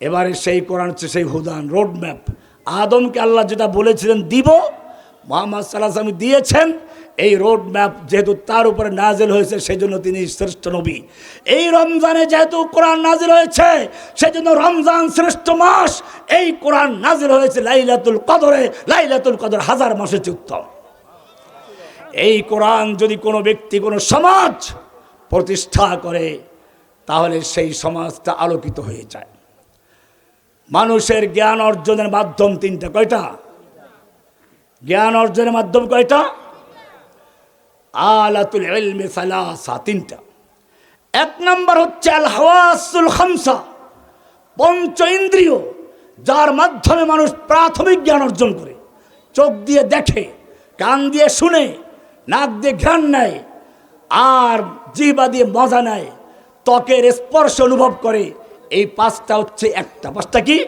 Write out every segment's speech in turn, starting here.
এবারে সেই কোরআন হচ্ছে সেই হুদান রোড ম্যাপ আদমকে আল্লাহ যেটা বলেছিলেন, দিব। মোহাম্মদ সাল্লাহ আমি দিয়েছেন। এই রোড ম্যাপ যেহেতু তার উপরে নাজেল হয়েছে সেই জন্য তিনি শ্রেষ্ঠ নবী। এই রমজানে যেহেতু কোরআন নাজিল হয়েছে, সেজন্য রমজান শ্রেষ্ঠ মাস। এই কোরআন নাজিল হয়েছে লাইলাতুল কদরে। লাইলাতুল কদর হাজার মাসের উত্তম। এই কোরআন যদি কোনো ব্যক্তি, কোনো সমাজ প্রতিষ্ঠা করে, তাহলে সেই সমাজটা আলোকিত হয়ে যায়। মানুষের জ্ঞান অর্জনের মাধ্যম তিনটা, কয়টা? জ্ঞান অর্জনের মাধ্যম কয়টা? আলাতুল ইলমে সালাসা, তিনটা। এক নম্বর হচ্ছে আল হাওয়াসুল খামসা, পঞ্চ ইন্দ্রিয়, যার মাধ্যমে মানুষ প্রাথমিক জ্ঞান অর্জন করে। চোখ দিয়ে দেখে, কান দিয়ে শুনে, নাক দিয়ে ঘ্রাণ নেয়, আর জিবা দিয়ে মজা নেয়, ত্বকের স্পর্শ অনুভব করে এই পাঁচটা হচ্ছে একটা। পাঁচটা কি?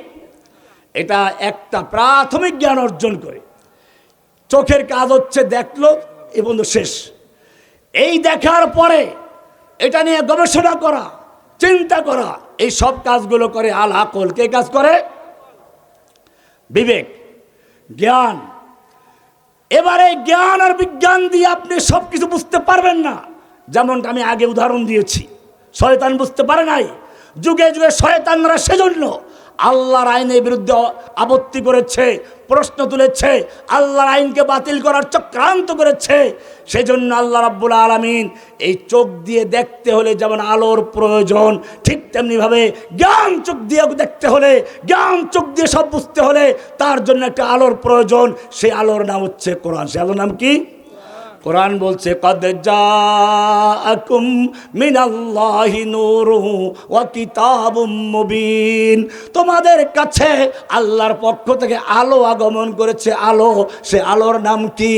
এটা একটা প্রাথমিক জ্ঞান অর্জন করে। চোখের কাজ হচ্ছে দেখল, এ বন্ধু শেষ। এই দেখার পরে এটা নিয়ে গবেষণা করা, চিন্তা করা, এই সব কাজগুলো করে আল আকল। কে কাজ করে? বিবেক। জ্ঞান। এবারে জ্ঞান আর বিজ্ঞান দিয়ে আপনি সব কিছু বুঝতে পারবেন না। যেমনটা আমি আগে উদাহরণ দিয়েছি। শয়তান বুঝতে পারে নাই। যুগে যুগে শয়তানরা সেজন্য আল্লাহর আইনের বিরুদ্ধে আপত্তি করেছে, প্রশ্ন তুলেছে, আল্লাহর আইনকে বাতিল করার চক্রান্ত করেছে। সেজন্য আল্লাহ রাব্বুল আলমিন এই চোখ দিয়ে দেখতে হলে যেমন আলোর প্রয়োজন, ঠিক তেমনিভাবে জ্ঞান চোখ দিয়ে দেখতে হলে, জ্ঞান চোখ দিয়ে সব বুঝতে হলে তার জন্য একটা আলোর প্রয়োজন। সেই আলোর নাম হচ্ছে কোরআন। সে আলোর নাম কি? কোরআন বলছে, কদ তোমাদের কাছে আল্লাহর পক্ষ থেকে আলো আগমন করেছে, আলো। সে আলোর নাম কি?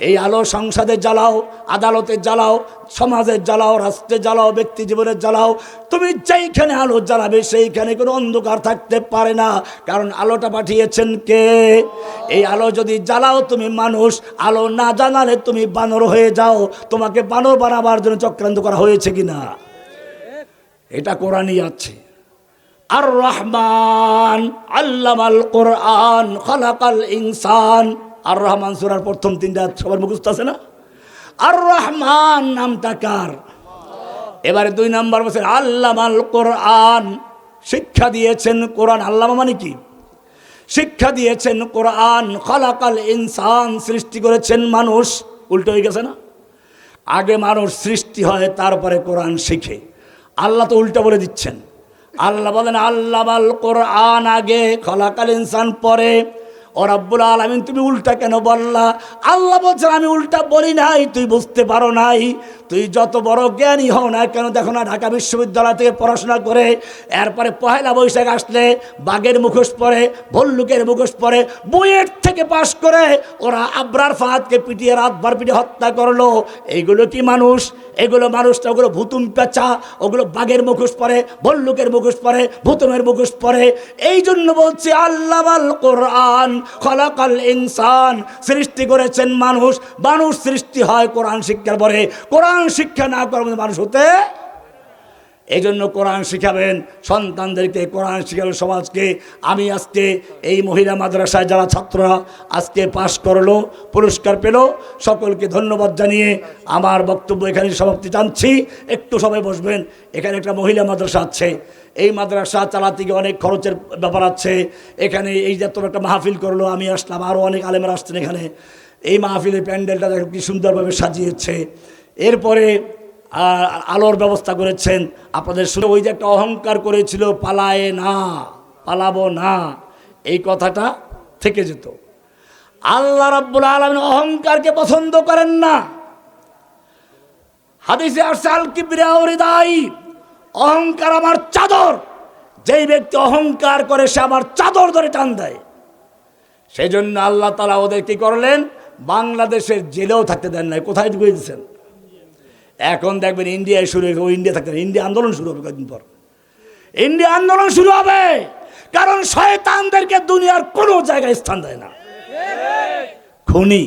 এই আলো সংসদে জ্বালাও, আদালতে জ্বালাও, সমাজে জ্বালাও, রাষ্ট্রে জ্বালাও, ব্যক্তি জীবনে জ্বালাও, তুমি যেইখানে আলো জ্বালাবে সেইখানে কোনো অন্ধকার থাকতে পারে না। কারণ আলোটা পাঠিয়েছেন কে? এই আলো যদি জ্বালাও তুমি মানুষ, আলো না জানালে তুমি বানর হয়ে যাও। তোমাকে বানর বানাবার জন্য চক্রান্ত করা হয়েছে কি না এটা কোরআনই আছে। আর রহমান আল্লামাল কোরআন, খালাকাল ইনসান। আর রহমান সুরার প্রথম তিনটা সবার মুখস্থ আছে না? আর রহমান নামটা কার? এবারে দুই নম্বর বলছেন, আল্লামাল কোরআন। শিক্ষা দিয়েছেন কোরআন। আল্লামা মানে কি? শিক্ষা দিয়েছেন কোরআন। খলাকাল ইনসান সৃষ্টি করেছেন মানুষ। উল্টো হয়ে গেছে না? আগে মানুষ সৃষ্টি হয়, তারপরে কোরআন শিখে। আল্লাহ তো উল্টা বলে দিচ্ছেন। আল্লাহ বলেন আল্লাহ কোরআন আগে, খলাকাল ইনসান পরে। ও রাব্বুল আলামিন, তুমি উল্টা কেন বললা? আল্লাহ বলছেন, আমি উল্টা বলি নাই, তুই বুঝতে পারো নাই। তুই যত বড় জ্ঞানী হও না কেন, দেখো না, ঢাকা বিশ্ববিদ্যালয় থেকে পড়াশোনা করে, এরপরে পহেলা বৈশাখ আসলে বাঘের মুখোশ পরে, ভল্লুকের মুখোশ পরে, বইয়ের থেকে পাশ করে ওরা আবরার ফাহাদকে পিটিয়ে রাতভর পিটিয়ে হত্যা করল। এইগুলো কি মানুষ? এগুলো মানুষটা ওগুলো ভুতুম পেঁচা, ওগুলো বাঘের মুখোশ পরে, ভল্লুকের মুখোশ পরে, ভুতুমের মুখোশ পরে। এই জন্য বলছি, আল্লাহ আল কোরআন খলাকাল ইনসান। সৃষ্টি করেছেন মানুষ। মানুষ সৃষ্টি হয় কোরআন শিক্ষার পরে। কোরআন শিক্ষা না করার মানুষ হতে এই জন্য কোরআন শিখাবেন, সন্তানদেরকে কোরআন শিখাবেন সমাজকে। আমি আজকে এই মহিলা মাদ্রাসায় যারা ছাত্ররা আজকে পাশ করল, পুরস্কার পেল, সকলকে ধন্যবাদ জানিয়ে আমার বক্তব্য এখানে সমাপ্তি জানছি। একটু সবাই বসবেন, এখানে একটা মহিলা মাদ্রাসা আছে। এই মাদ্রাসা চালাতে গিয়ে অনেক খরচের ব্যাপার আছে। এখানে এই যে তোর একটা মাহফিল করল, আমি আসলাম আরও অনেক আলেমের আসছেন এখানে। এই মাহফিলের প্যান্ডেলটা দেখো কি সুন্দরভাবে সাজিয়েছে। এরপরে আলোর ব্যবস্থা করেছেন। আপনাদের শুনে ওই যে একটা অহংকার করেছিল, পালায়ে না, পালাবো না, এই কথাটা থেকে যেত। আল্লাহ রাব্বুল আলমিন অহংকারকে পছন্দ করেন না। হাদিসে আসছে, আল কিবরিয়াউরিদাই অহংকার আমার চাদর। যেই ব্যক্তি অহংকার করে, সে আমার চাদর ধরে টান দেয়। সেই জন্য আল্লাহ তালা ওদের কি করলেন? বাংলাদেশের জেলেও থাকতে দেন নাই। কোথায় ঢুকে দিয়েছেন? এখন দেখবেন ইন্ডিয়ায় শুরু ও ইন্ডিয়া থাকতে ইন্ডিয়া আন্দোলন শুরু হবে কয়েকদিন পর। ইন্ডিয়া আন্দোলন শুরু হবে, কারণ শয়তানদেরকে দুনিয়ার কোনো জায়গায় স্থান দেয় না। খুনি,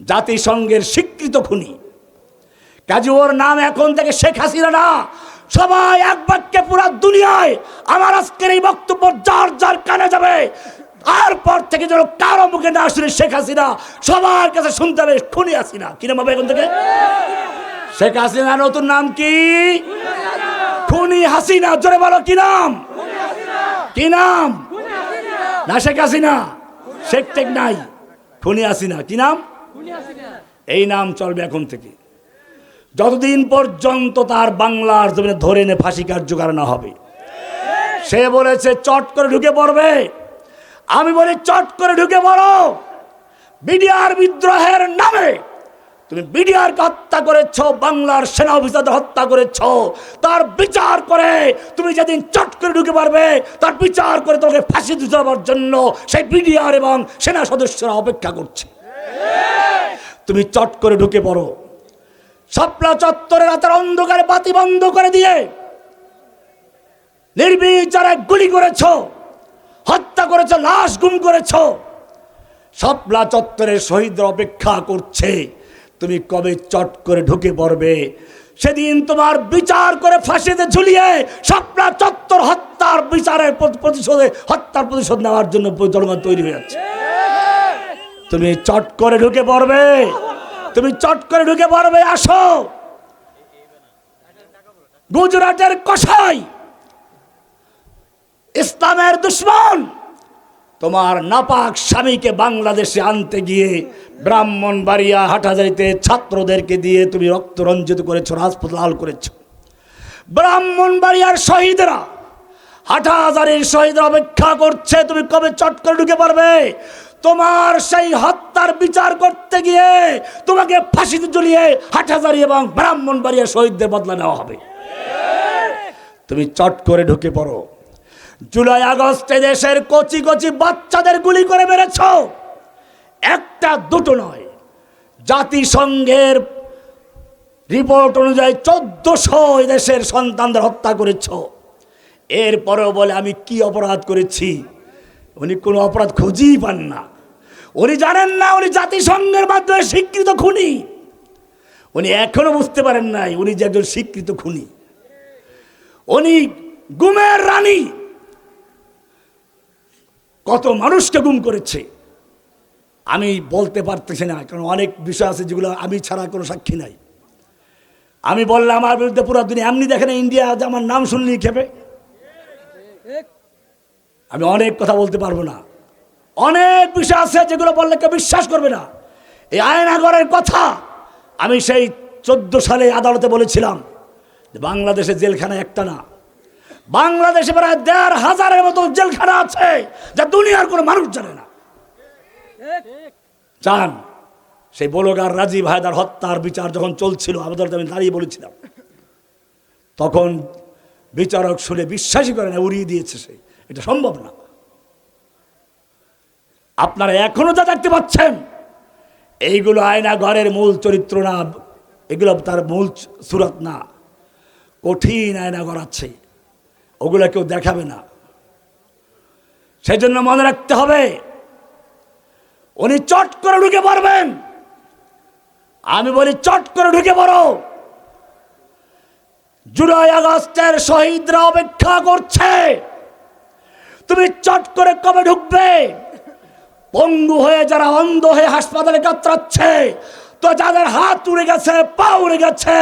জাতিসংঘের স্বীকৃত খুনি। কাজে ওর নাম এখন থেকে শেখ হাসিনা না, সবাই এক বাক্যে পুরা দুনিয়ায় আমার আজকের এই বক্তব্য যার যার কানে যাবে। তারপর থেকে যেন কারও মুখে না শুনে শেখ হাসিনা সবার কাছে শুনতে হবে, খুনি হাসিনা। কি নাম হবে এখন থেকে? শেখ হাসিনা নতুন নাম কি? খুনি হাসিনা। জোরে বলো, কি নাম? কি নাম? না, শেখ হাসিনা। শেখ টেক নাই। খুনি হাসিনা। কি নাম? এই নাম চলবে এখন থেকে। যতদিন পর্যন্ত তার বাংলার জমিনে ধরে এনে ফাঁসি কার্যকর না হবে, সে বলেছে, চট করে ঢুকে পড়বে। আমি বলি, চট করে ঢুকে পড়ো। বিডিআর বিদ্রোহের নামে তুমি বিডিআরকে হত্যা করেছ, বাংলার সেনা অফিসারদের হত্যা করেছ, তার বিচার করে তুমি যেদিন চট করে ঢুকে পারবে, তার বিচার করে তোমাকে ফাঁসি দিতে জন্য সেই বিডিআর এবং সেনা সদস্যরা অপেক্ষা করছে। তুমি চট করে ঢুকে পড়ো। শাপলা চত্বরে রাতের অন্ধকারে বাতি বন্ধ করে দিয়ে নির্বিচারে গুলি করেছ, হত্যা করেছ, লাশ গুম করেছ। শাপলা চত্বরের শহীদরা অপেক্ষা করছে। তুমি কবে চট করে ঢুকে পড়বে? সেদিন তোমার বিচার করে ফাঁসিতে ঝুলিয়ে শাপলা চত্বর হত্যার বিচারের প্রতিশোধে হত্যার প্রতিশোধ নেওয়ার জন্য জনগণ তৈরি হয়ে যাচ্ছে। তুমি চট করে ঢুকে পড়বে। তুমি চট করে ঢুকে পড়বে, আসো। গুজরাটের কসাই ইসলামের দুশ্মন। তোমার নাপাক স্বামীকে বাংলাদেশে আনতে গিয়ে ব্রাহ্মণবাড়িয়া হাটাজারিতে ছাত্রদেরকে দিয়ে তুমি রক্ত রঞ্জিত করেছ, রাজপথ লাল করেছ। ব্রাহ্মণবাড়িয়ার শহীদরা হাটাজারির শহীদরা অপেক্ষা করছে, তুমি কবে চট করে ঢুকে পারবে তোমার সেই হত্যার বিচার করতে গিয়ে তোমাকে ফাঁসিতে ঝুলিয়ে হাটাজারি এবং ব্রাহ্মণবাড়িয়া শহীদদের বদলা নেওয়া হবে। তুমি চট করে ঢুকে পড়ো। জুলাই আগস্টে দেশের কচি কচি বাচ্চাদের গুলি করে মেরেছ। একটা, দুটো নয়। জাতিসংঘের রিপোর্ট অনুযায়ী চোদ্দশো দেশের সন্তানদের হত্যা করেছ। এরপরেও বলে, আমি কি অপরাধ করেছি? উনি কোনো অপরাধ খুঁজেই পান না। উনি জানেন না, উনি জাতিসংঘের মাধ্যমে স্বীকৃত খুনি। উনি এখনও বুঝতে পারেন নাই, উনি যে একজন স্বীকৃত খুনি। উনি গুমের রানী। কত মানুষকে গুম করেছে। আমি বলতে পারতেছি না, কারণ অনেক বিষয় আছে যেগুলো আমি ছাড়া কোনো সাক্ষী নাই। আমি বললাম, আমার বিরুদ্ধে পুরো দুনিয়া এমনি দেখে না ইন্ডিয়া আমার নাম শুনলেই খেপে। আমি অনেক কথা বলতে পারব না। অনেক বিষয় আছে যেগুলো বললে কেউ বিশ্বাস করবে না। এই আয়নাগরের কথা আমি সেই চোদ্দ সালে আদালতে বলেছিলাম বাংলাদেশে জেলখানা একটা না বাংলাদেশে প্রায় দেড় হাজারের মতো জেলখানা আছে যা দুনিয়ার কোনো মানুষ জানে না। চান সেই বলগার রাজীব হায়দার হত্যার বিচার যখন চলছিল আদালতে আমি দাঁড়িয়ে বলেছিলাম। তখন বিচারক শুনে বিশ্বাসই করে না, উড়িয়ে দিয়েছে সে। এটা সম্ভব না। আপনারা এখনও যা দেখতে পাচ্ছেন, এইগুলো আয়না ঘরের মূল চরিত্র না, এগুলো তার মূল সুরত না। কঠিন আয়না ঘর আছে। ওগুলো কেউ দেখাবে না। সেই জন্য মনে রাখতে হবে, উনি চট করে ঢুকে পারবেন আমি বলি, চট করে ঢুকে পড়ো। জুলাই আগস্টের শহীদরা অপেক্ষা করছে। তুমি চট করে কবে ঢুকবে? পঙ্গু হয়ে যারা অন্ধ হয়ে হাসপাতালে কাতরাচ্ছে তো যাদের হাত উড়ে গেছে, পা উড়ে গেছে,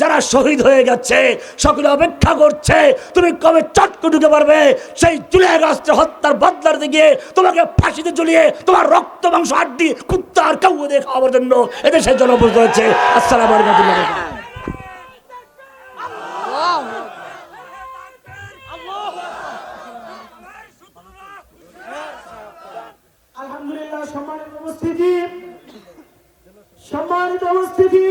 যারা শহীদ হয়ে গেছে, সকলে অপেক্ষা করছে, তুমি কবে চটকে ঢুকে পারবে সেই জুলাই আগস্টের হত্যার বদলার দিকে তোমাকে ফাঁসিতে ঝুলিয়ে তোমার রক্ত, মাংস, হাড্ডি কুত্তার কাউ দিয়ে খাওয়ার জন্য এদেশের বুঝতে হচ্ছে আসসালাম আলাইকুম সম্মানিত উপস্থিতি